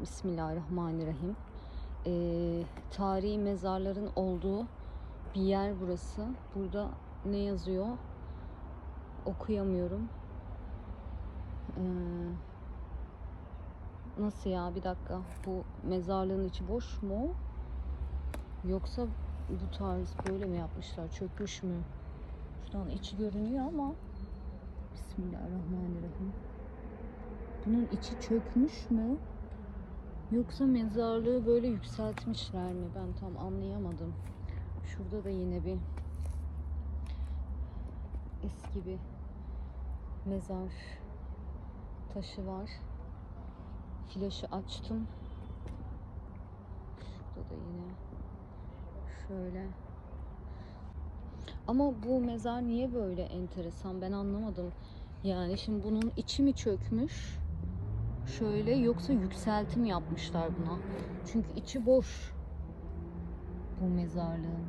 Bismillahirrahmanirrahim. Ee, tarihi mezarların olduğu bir yer burası. Burada ne yazıyor? Okuyamıyorum. Ee, nasıl ya? Bir dakika. Bu mezarlığın içi boş mu? Yoksa bu tarz böyle mi yapmışlar? Çökmüş mü? Şuradan içi görünüyor ama Bismillahirrahmanirrahim. Bunun içi çökmüş mü? Yoksa mezarlığı böyle yükseltmişler mi? Ben tam anlayamadım. Şurada da yine bir eski bir mezar taşı var. Flaşı açtım. Şurada da yine şöyle. Ama bu mezar niye böyle enteresan? Ben anlamadım. Yani şimdi bunun içi mi çökmüş? Şöyle yoksa yükseltim yapmışlar buna. Çünkü içi boş. Bu mezarlığın.